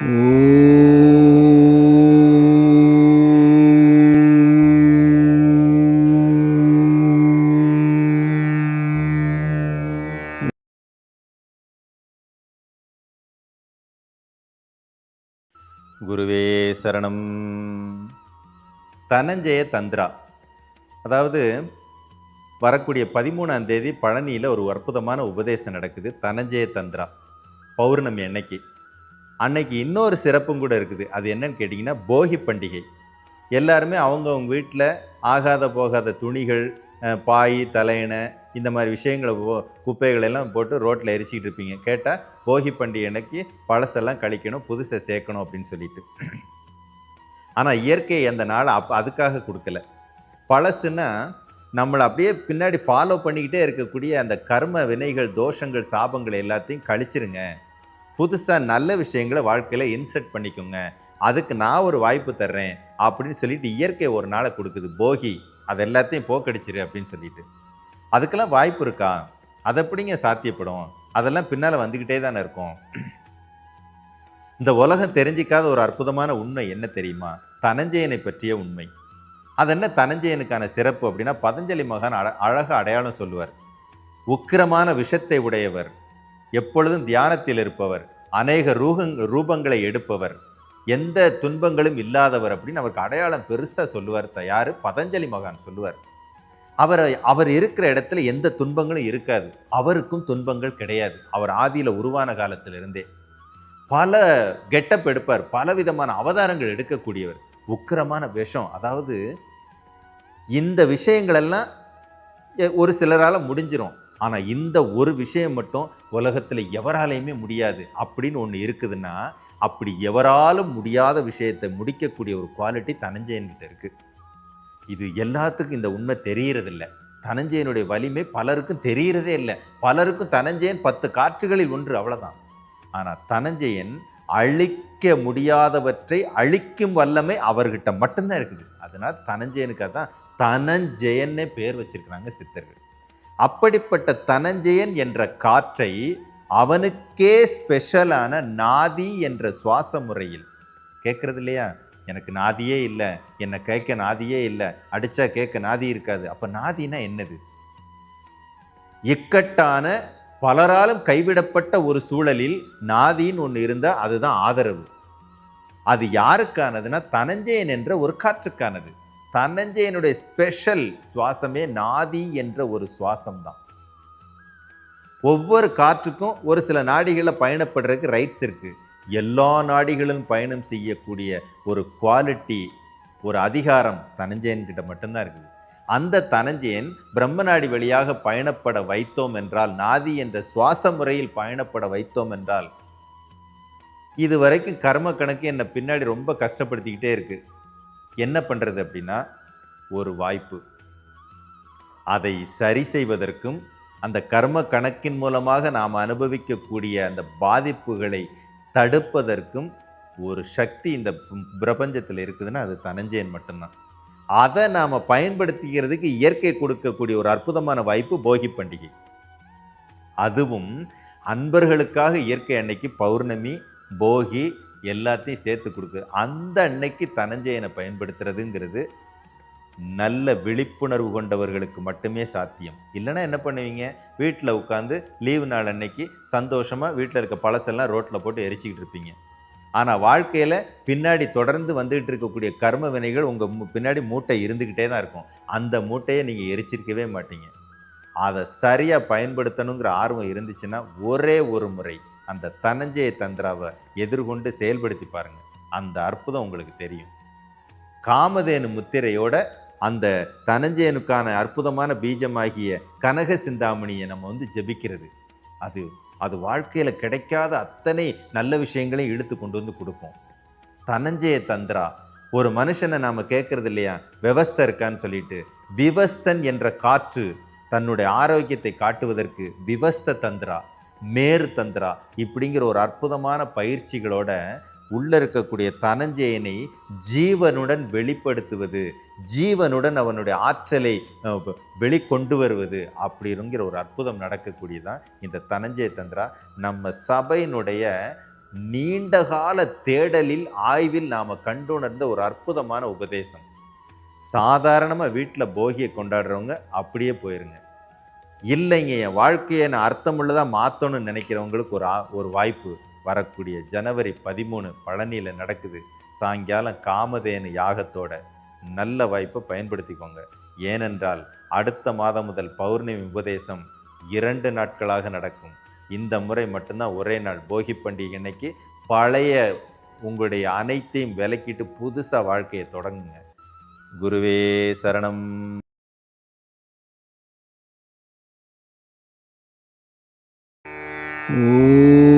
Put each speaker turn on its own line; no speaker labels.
குருவே சரணம். தனஞ்சய தந்திரா. அதாவது வரக்கூடிய பதிமூணாம் தேதி பழனியில் ஒரு அற்புதமான உபதேசம் நடக்குது தனஞ்சய தந்திரா. பௌர்ணமி அன்னைக்கு. அன்னைக்கு இன்னொரு சிறப்பும் கூட இருக்குது. அது என்னன்னு கேட்டிங்கன்னா போகி பண்டிகை. எல்லாருமே அவங்கவுங்க வீட்டில் ஆகாத போகாத துணிகள் பாய் தலையணை இந்த மாதிரி விஷயங்களை போ- குப்பைகள் எல்லாம் போட்டு ரோட்டில் எரிச்சிக்கிட்டு இருப்பீங்க. கேட்டால் போகி பண்டிகை அன்னைக்கு பழசெல்லாம் கழிக்கணும் புதுசை சேர்க்கணும் அப்படின்னு சொல்லிட்டு. ஆனால் இயற்கை அந்த நாள் அப் அதுக்காக கொடுக்கல. பழசுன்னா நம்மளை அப்படியே பின்னாடி ஃபாலோ பண்ணிக்கிட்டே இருக்கக்கூடிய அந்த கர்ம வினைகள் தோஷங்கள் சாபங்கள் எல்லாத்தையும் கழிச்சிருங்க. புதுசாக நல்ல விஷயங்களை வாழ்க்கையில் இன்செர்ட் பண்ணிக்கோங்க. அதுக்கு நான் ஒரு வாய்ப்பு தர்றேன் அப்படின்னு சொல்லிட்டு இயற்கை ஒரு நாளை கொடுக்குது. போகி அது எல்லாத்தையும் போக்கடிச்சிரு அப்படின்னு சொல்லிட்டு. அதுக்கெல்லாம் வாய்ப்பு இருக்கா? அது எப்படிங்க சாத்தியப்படும்? அதெல்லாம் பின்னால் வந்துக்கிட்டே தானே இருக்கும். இந்த உலகம் தெரிஞ்சிக்காத ஒரு அற்புதமான உண்மை என்ன தெரியுமா? தனஞ்சயனை பற்றிய உண்மை. அது என்ன தனஞ்சயனுக்கான சிறப்பு அப்படின்னா பதஞ்சலி மகான் அழ அழக அடையாளம் சொல்லுவார். உக்கிரமான விஷத்தை உடையவர். எப்பொழுதும் தியானத்தில் இருப்பவர் அநேக ரூகங் ரூபங்களை எடுப்பவர். எந்த துன்பங்களும் இல்லாதவர் அப்படின்னு அவருக்கு அடையாளம் பெருசாக சொல்லுவார் தயார் பதஞ்சலி மகான் சொல்லுவார். அவர் அவர் இருக்கிற இடத்துல எந்த துன்பங்களும் இருக்காது. அவருக்கும் துன்பங்கள் கிடையாது. அவர் ஆதியில் உருவான காலத்திலிருந்தே. பல கெட்டப் எடுப்பார். பல விதமான அவதாரங்கள் எடுக்கக்கூடியவர். உக்கிரமான விஷம். அதாவது இந்த விஷயங்களெல்லாம் ஒரு சிலரால் முடிஞ்சிரும். ஆனால் இந்த ஒரு விஷயம் மட்டும் உலகத்தில் எவராலையுமே முடியாது அப்படின்னு ஒன்று இருக்குதுன்னா அப்படி எவராலும் முடியாத விஷயத்தை முடிக்கக்கூடிய ஒரு குவாலிட்டி தனஞ்சயன்கிட்ட இருக்குது இது எல்லாத்துக்கும் இந்த உண்மை தெரிகிறதில்ல தனஞ்சயனுடைய வலிமை பலருக்கும் தெரிகிறதே இல்லை. பலருக்கும் தனஞ்சயன் பத்து காற்றுகளில் ஒன்று அவ்வளோதான் ஆனால் தனஞ்சயன் அழிக்க முடியாதவற்றை அழிக்கும் வல்லமை அவர்கிட்ட மட்டும்தான் இருக்குது. அதனால் தனஞ்சயனுக்காக தான் தனஞ்சயன்னே பேர் வச்சிருக்கிறாங்க சித்தர்கள். அப்படிப்பட்ட தனஞ்சயன் என்ற காற்றை அவனுக்கே ஸ்பெஷலான நாதி என்ற சுவாச முறையில் கேட்குறது இல்லையா? எனக்கு நாதியே இல்லை. என்னை கேட்க நாதியே இல்லை. அடித்தா கேட்க நாதி இருக்காது. அப்போ நாதினா என்னது? இக்கட்டான பலராலும் கைவிடப்பட்ட ஒரு சூழலில் நாதின்னு ஒன்று இருந்தால் அதுதான் ஆதரவு. அது யாருக்கானதுன்னா தனஞ்சயன் என்ற ஒரு காற்றுக்கானது. தனஞ்சயனுடைய ஸ்பெஷல் சுவாசமே நாதி என்ற ஒரு சுவாசம் தான் ஒவ்வொரு காற்றுக்கும் ஒரு சில நாடிகளில் பயணப்படுறதுக்கு ரைட்ஸ் இருக்குது எல்லா நாடிகளும் பயணம் செய்யக்கூடிய ஒரு குவாலிட்டி ஒரு அதிகாரம் தனஞ்சயன்கிட்ட மட்டும்தான் இருக்குது. அந்த தனஞ்சயன் பிரம்மநாடி வழியாக பயணப்பட வைத்தோம் என்றால் நாதி என்ற சுவாச முறையில் பயணப்பட வைத்தோம் என்றால் இது வரைக்கும் கர்ம கணக்கு என்னை பின்னாடி ரொம்ப கஷ்டப்படுத்திக்கிட்டே இருக்குது என்ன பண்ணுறது அப்படின்னா ஒரு வாய்ப்பு. அதை சரி செய்வதற்கும் அந்த கர்ம கணக்கின் மூலமாக நாம் அனுபவிக்கக்கூடிய அந்த பாதிப்புகளை தடுப்பதற்கும் ஒரு சக்தி இந்த பிரபஞ்சத்தில் இருக்குதுன்னா அது தனஞ்சயன் மட்டும்தான். அதை நாம் பயன்படுத்திக்கிறதுக்கு இயற்கை கொடுக்கக்கூடிய ஒரு அற்புதமான வாய்ப்பு போகி பண்டிகை. அதுவும் அன்பர்களுக்காக இயற்கை அன்னைக்கு பௌர்ணமி போகி எல்லாத்தையும் சேர்த்து கொடுக்கு அந்த அன்னைக்கு தனஞ்சயனை பயன்படுத்துறதுங்கிறது நல்ல விழிப்புணர்வு கொண்டவர்களுக்கு மட்டுமே சாத்தியம். இல்லைன்னா என்ன பண்ணுவீங்க? வீட்டில் உட்காந்து லீவு நாள் அன்னைக்கு சந்தோஷமாக வீட்டில் இருக்க பழசெல்லாம் ரோட்டில் போட்டு எரிச்சிக்கிட்டு இருப்பீங்க. ஆனால் வாழ்க்கையில் பின்னாடி தொடர்ந்து வந்துகிட்டு இருக்கக்கூடிய கர்ம வினைகள் உங்கள் பின்னாடி மூட்டை இருந்துக்கிட்டே தான் இருக்கும். அந்த மூட்டையை நீங்கள் எரிச்சிருக்கவே மாட்டீங்க. அதை சரியாக பயன்படுத்தணுங்கிற ஆர்வம் இருந்துச்சுன்னா ஒரே ஒரு முறை அந்த தனஞ்சய தந்திராவை எதிர்கொண்டு செயல்படுத்தி பாருங்கள் அந்த அற்புதம் உங்களுக்கு தெரியும். காமதேனு முத்திரையோட அந்த தனஞ்சயனுக்கான அற்புதமான பீஜமாகிய கனக சிந்தாமணியை நம்ம வந்து ஜெபிக்கிறது. அது அது வாழ்க்கையில் கிடைக்காத அத்தனை நல்ல விஷயங்களையும் இழுத்து கொண்டு வந்து கொடுக்கும். தனஞ்சய தந்திரா ஒரு மனுஷனை நாம் கேட்கறது இல்லையா? விவஸ்த இருக்கான்னு சொல்லிட்டு விவஸ்தன் என்ற காற்று தன்னுடைய ஆரோக்கியத்தை காட்டுவதற்கு விவஸ்த தந்திரா. மேர் தந்திரா இப்படிங்கிற ஒரு அற்புதமான பயிற்சிகளோட உள்ளே இருக்கக்கூடிய தனஞ்சயனை ஜீவனுடன் வெளிப்படுத்துவது ஜீவனுடன் அவனுடைய ஆற்றலை வெளிக்கொண்டு வருவது அப்படிங்கிற ஒரு அற்புதம் நடக்கக்கூடியதான் இந்த தனஞ்சய தந்திரா நம்ம சபையினுடைய நீண்டகால தேடலில் ஆய்வில் நாம் கண்டுணர்ந்த ஒரு அற்புதமான உபதேசம். சாதாரணமாக வீட்டில் போகியை கொண்டாடுறவங்க அப்படியே போயிருங்க. இல்லைங்க என் வாழ்க்கையை நான் அர்த்தமுள்ளதாக மாற்றணும்னு நினைக்கிறவங்களுக்கு ஒரு ஒரு வாய்ப்பு வரக்கூடிய ஜனவரி பதிமூணு பழனியில் நடக்குது. சாயங்காலம் காமதேனு யாகத்தோட நல்ல வாய்ப்பை பயன்படுத்திக்கோங்க. ஏனென்றால் அடுத்த மாதம் முதல் பௌர்ணமி உபதேசம் இரண்டு நாட்களாக நடக்கும். இந்த முறை மட்டும்தான் ஒரே நாள். போகி பண்டிகை அன்னைக்கு பழைய உங்களுடைய அனைத்தையும் விலக்கிட்டு புதுசாக வாழ்க்கையை தொடங்குங்க. குருவே சரணம்.
Ooh.